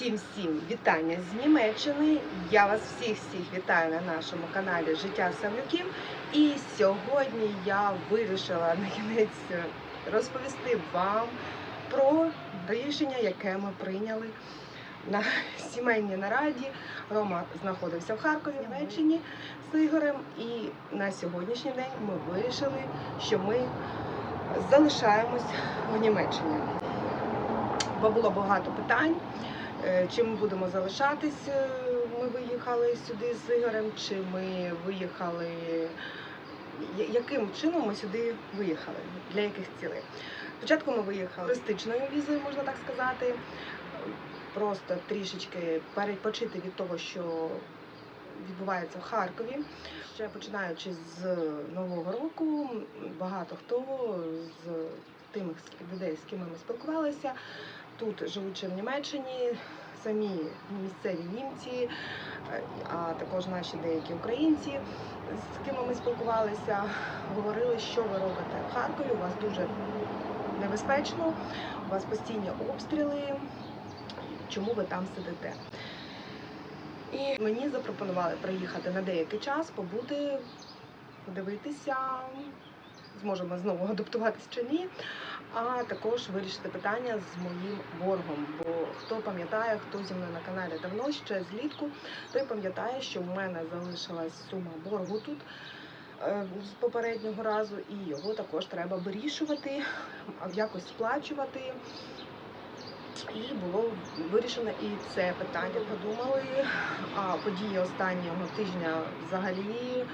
Всім всім вітання з Німеччини. Я вас всіх всіх вітаю на нашому каналі Життя Савлюків. І сьогодні я вирішила на кінець розповісти вам про рішення, яке ми прийняли на сімейній нараді. Рома знаходився в Харкові, в Німеччині з Ігорем. І на сьогоднішній день ми вирішили, що ми залишаємось в Німеччині. Бо було багато питань. Е, Чи ми будемо залишатись? е, Ми виїхали сюди з Ігорем, чи ми виїхали. Яким чином ми сюди виїхали? Для яких цілей? Спочатку ми виїхали туристичною візою, можна так сказати. Просто трішечки перепочити від того, що відбувається в Харкові. Ще починаючи з Нового року, багато хто з тих людей, з ким ми спілкувалися, тут живучи в Німеччині, самі місцеві німці, е, а також наші деякі українці, з ким ми спілкувалися, говорили, що ви робите в Харкові. У вас дуже небезпечно, у вас постійні обстріли. Чому ви там сидите? І мені запропонували приїхати на деякий час, побути, подивитися, зможемо знову адаптуватись чи ні, а також вирішити питання з моїм боргом. Бо хто пам'ятає, хто зі мною на каналі давно ще злітку, той пам'ятає, що в мене залишилась сума боргу тут. е, З попереднього разу, і його також треба вирішувати, якось сплачувати. І було вирішено і це питання. Подумали. А події останнього тижня взагалі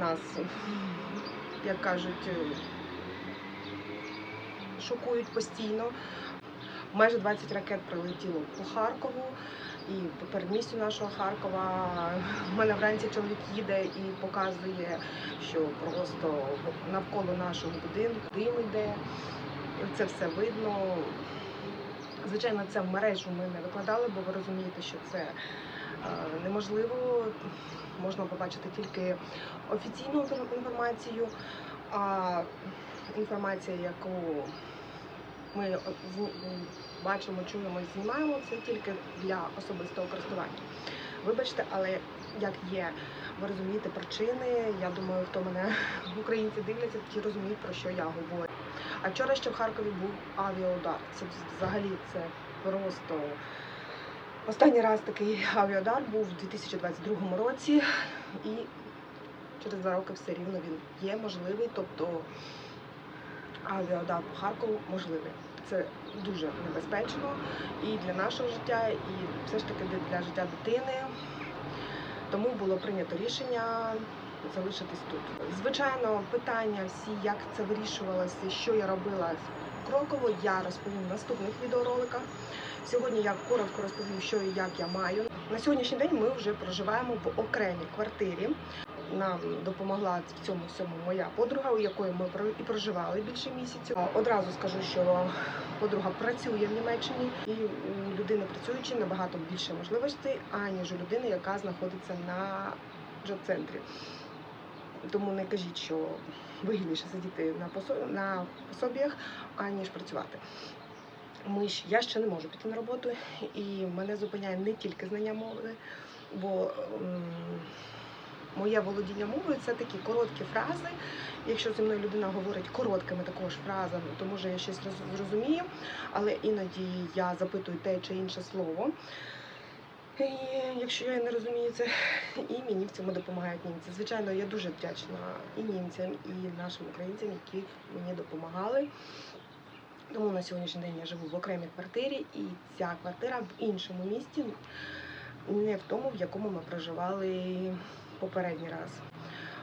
нас, як кажуть, шокують постійно. Майже 20 ракет прилетіло по Харкову і по передмістю нашого Харкова. У мене вранці чоловік їде і показує, що просто навколо нашого будинку дим іде. Це все видно. Звичайно, це в мережу ми не викладали, бо ви розумієте, що це е, неможливо. Можна побачити тільки офіційну інформацію, а інформація, яку ми бачимо, чуємо і знімаємо, це тільки для особистого користування. Вибачте, але як є, ви розумієте причини. Я думаю, хто мене українці дивляться, ті розуміють, про що я говорю. А вчора ще в Харкові був авіаудар. Це взагалі це просто останній раз такий авіаудар був у 2022 році, і через два роки все рівно він є можливий. Тобто авіаудар по Харкову можливий. Це дуже небезпечно і для нашого життя, і все ж таки для життя дитини. Тому було прийнято рішення залишитись тут. Звичайно, питання всі, як це вирішувалося, що я робила кроково, я розповім в наступних відеороликах. Сьогодні я коротко розповім, що і як я маю. На сьогоднішній день ми вже проживаємо в окремій квартирі. Нам допомогла в цьому всьому моя подруга, у якої ми і проживали більше місяців. Одразу скажу, що подруга працює в Німеччині, і у людини працюючи набагато більше можливостей, аніж у людини, яка знаходиться на джоб-центрі. Тому не кажіть, що вигідніше сидіти на посо- пособіях, аніж працювати. Ми ж я ще не можу піти на роботу, і мене зупиняє не тільки знання мови, бо моє володіння мовою це такі короткі фрази. Якщо зі мною людина говорить короткими також фразами, то може я щось зрозумію, але іноді я запитую те чи інше слово. І якщо я не розумію це, і мені в цьому допомагають німці. Звичайно, я дуже вдячна і німцям, і нашим українцям, які мені допомагали. Тому на сьогоднішній день я живу в окремій квартирі, і ця квартира в іншому місті, не в тому, в якому ми проживали попередній раз.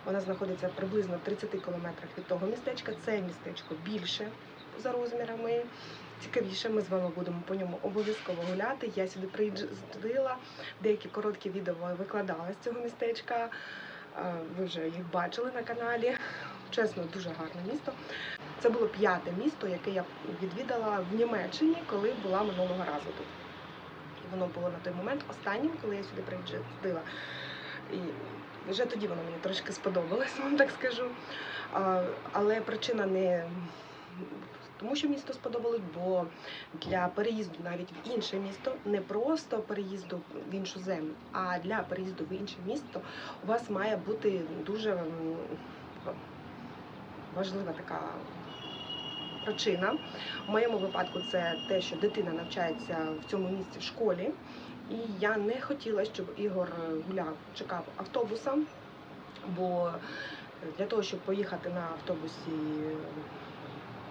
Вона знаходиться приблизно в 30 кілометрах від того містечка. Це містечко більше за розмірами, цікавіше. Ми з вами будемо по ньому обов'язково гуляти. Я сюди приїздила, деякі короткі відео викладала з цього містечка. Ви вже їх бачили на каналі. Чесно, дуже гарне місто. Це було п'яте місто, яке я відвідала в Німеччині, коли була минулого разу тут. Воно було на той момент останнім, коли я сюди приїздила. І вже тоді воно мені трошки сподобалось, вам так скажу. Але причина не тому що місто сподобалось, бо для переїзду навіть в інше місто не просто переїзду в іншу землю, а для переїзду в інше місто у вас має бути дуже важлива така причина. В моєму випадку це те, що дитина навчається в цьому місці в школі, і я не хотіла, щоб Ігор гуляв, чекав автобуса, бо для того, щоб поїхати на автобусі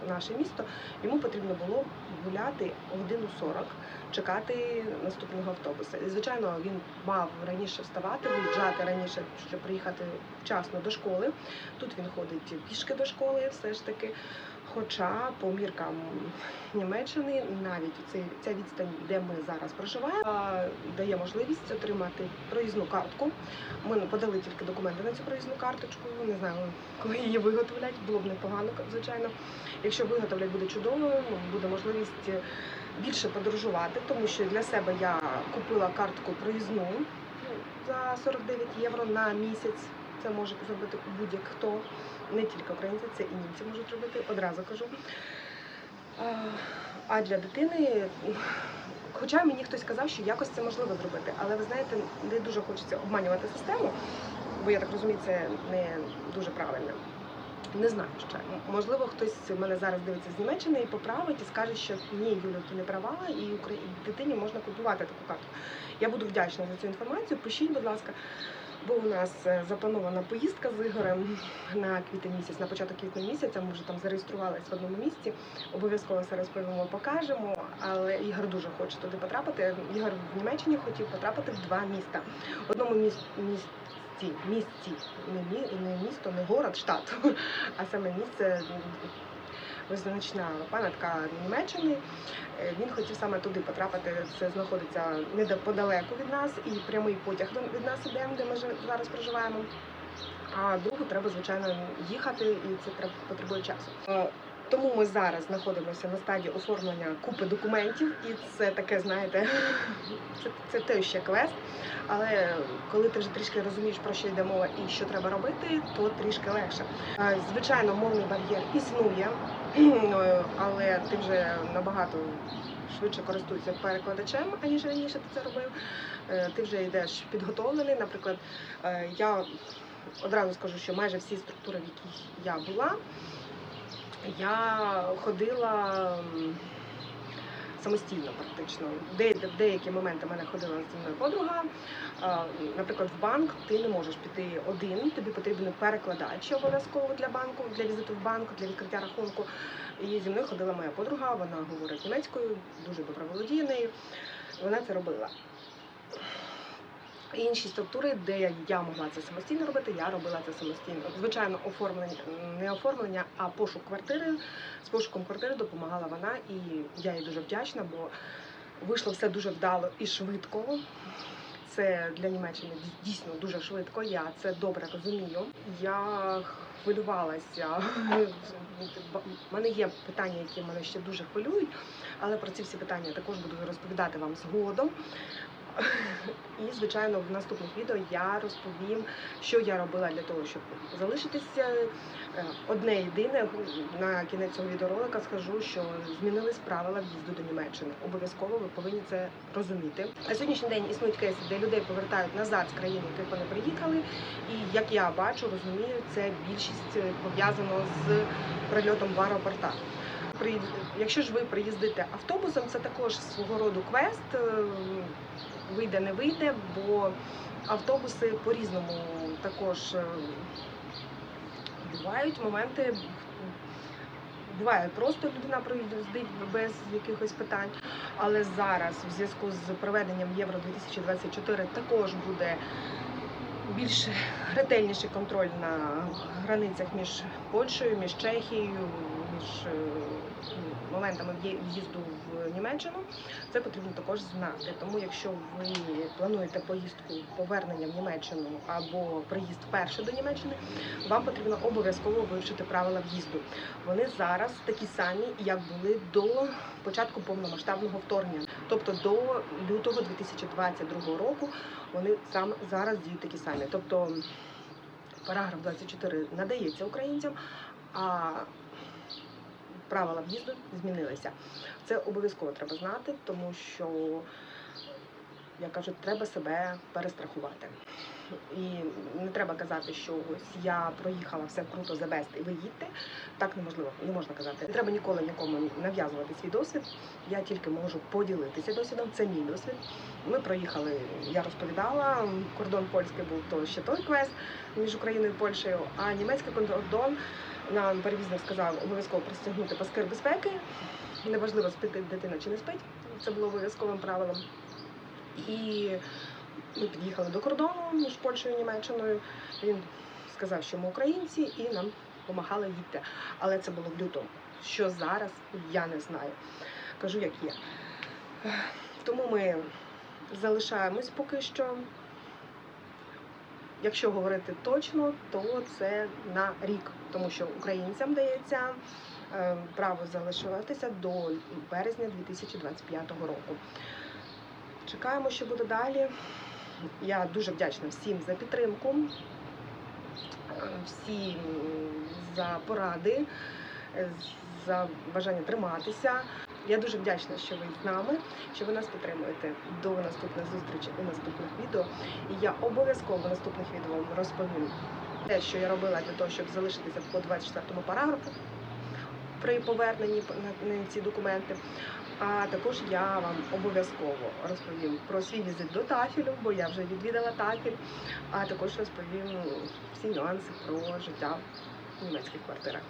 наше місто, йому потрібно було гуляти годину 40, чекати наступного автобуса. І, звичайно, він мав раніше вставати, виїжджати раніше, щоб приїхати вчасно до школи. Тут він ходить пішки до школи, все ж таки. Хоча по міркам Німеччини навіть цей, ця відстань, де ми зараз проживаємо, дає можливість отримати проїзну картку. Ми подали тільки документи на цю проїзну карточку. Не знаю, коли її виготовлять, було б непогано, звичайно. Якщо виготовлять, буде чудово, буде можливість більше подорожувати, тому що для себе я купила картку проїзну ну, за 49 євро на місяць. Це може зробити будь-хто, не тільки українці, це і німці можуть робити, одразу кажу. А, для дитини, хоча мені хтось сказав, що якось це можливо зробити, але ви знаєте, не дуже хочеться обманювати систему, бо я так розумію, це не дуже правильно. Не знаю ще. Можливо, хтось мене зараз дивиться з Німеччини і поправить і скаже, що ні, Юля, ти не права, і дитині можна купувати таку картку. Я буду вдячна за цю інформацію. Пишіть, будь ласка, бо у нас е, запланована поїздка з Ігорем на квітень місяць, на початок квітня місяця. Ми вже там зареєструвалися в одному місці. Обов'язково все розповімо, покажемо. Але Ігор дуже хоче туди потрапити. Ігор в Німеччині хотів потрапити в два міста. Одному міс- місті. Місці, не, мі, не місто, не город, штат, а саме місце визначна пам'ятка Німеччини. Е, Він хотів саме туди потрапити. Це знаходиться неподалеку від нас, і прямий потяг від нас іде, де ми зараз проживаємо. А другу треба, звичайно, їхати, і це потребує часу. Тому ми зараз знаходимося на стадії оформлення купи документів, і це таке, знаєте, це, це те ще квест. Але коли ти вже трішки розумієш, про що йде мова і що треба робити, то трішки легше. Е, Звичайно, мовний бар'єр існує, але ти вже набагато швидше користуєшся перекладачем, аніж раніше ти це робив. Е, Ти вже йдеш підготовлений. Наприклад, е, я одразу скажу, що майже всі структури, в яких я була, я ходила. Самостійно, практично. Де, в деякі моменти мене ходила зі мною подруга. Наприклад, в банк ти не можеш піти один, тобі потрібен перекладач обов'язково для банку, для візиту в банк, для відкриття рахунку. І зі мною ходила моя подруга, вона говорить німецькою, дуже добре володіє нею. Вона це робила. Інші структури, де я могла це самостійно робити, я робила це самостійно. Звичайно, оформлення не оформлення, а пошук квартири. З пошуком квартири допомагала вона, і я їй дуже вдячна, бо вийшло все дуже вдало і швидко. Це для Німеччини дійсно дуже швидко. Я це добре розумію. Я хвилювалася. У мене є питання, які мене ще дуже хвилюють, але про ці всі питання також буду розповідати вам згодом. І, звичайно, в наступних відео я розповім, що я робила для того, щоб залишитися. Е, Одне єдине на кінець цього відеоролика скажу, що змінились правила в'їзду до Німеччини. Обов'язково ви повинні це розуміти. На сьогоднішній день існують кейси, де людей повертають назад з країни, яких вони приїхали. І як я бачу, розумію, це більшість е, пов'язано з прильотом в аеропортах. Якщо ж ви приїздите автобусом, це також свого роду квест. е, Вийде, не вийде, бо автобуси по-різному також е, бувають моменти. Буває просто людина приїздить без якихось питань, але зараз в зв'язку з проведенням Євро 2024 також буде більш ретельніший контроль на границях між Польщею, між Чехією, між е, моментами в'їзду в Німеччину. Це потрібно також знати. Тому, якщо ви плануєте поїздку повернення в Німеччину або приїзд вперше до Німеччини, вам потрібно обов'язково вивчити правила в'їзду. Вони зараз такі самі, як були до початку повномасштабного вторгнення, тобто до лютого 2022 року. Вони саме зараз діють такі самі. Тобто параграф 24 надається українцям, а правила в'їзду змінилися. Це обов'язково треба знати, тому що, як кажуть, треба себе перестрахувати. І не треба казати, що ось я проїхала все круто за і ви. Так неможливо, не можна казати. Не треба ніколи нікому нав'язувати свій досвід. Я тільки можу поділитися досвідом. Це мій досвід. Ми проїхали, я розповідала. Кордон польський був то ще той квест між Україною і Польщею, а німецький кордон нам перевізник сказав обов'язково пристегнути паски безпеки. Неважливо, спить дитина чи не спить. Це було обов'язковим правилом. І ми під'їхали до кордону між Польщею і Німеччиною. Він сказав, що ми українці, і нам допомагали їти. Але це було в лютому. Що зараз, я не знаю. Кажу, як є. Тому ми залишаємось поки що. Якщо говорити точно, то це на рік, тому що українцям дається е, право залишатися до березня 2025 року. Чекаємо, що буде далі. Я дуже вдячна всім за підтримку, е, всім за поради, е, за бажання триматися. Я дуже вдячна, що ви з нами, що ви нас підтримуєте. До наступних зустрічей у наступних відео. І я обов'язково в наступних відео вам розповім те, що я робила для того, щоб залишитися по 24 параграфу при поверненні на ці документи. А також я вам обов'язково розповім про свій візит до Тафілю, бо я вже відвідала Тафіль, а також розповім всі нюанси про життя в німецьких квартирах.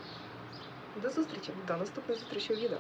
До зустрічі, до наступної зустрічі у відео.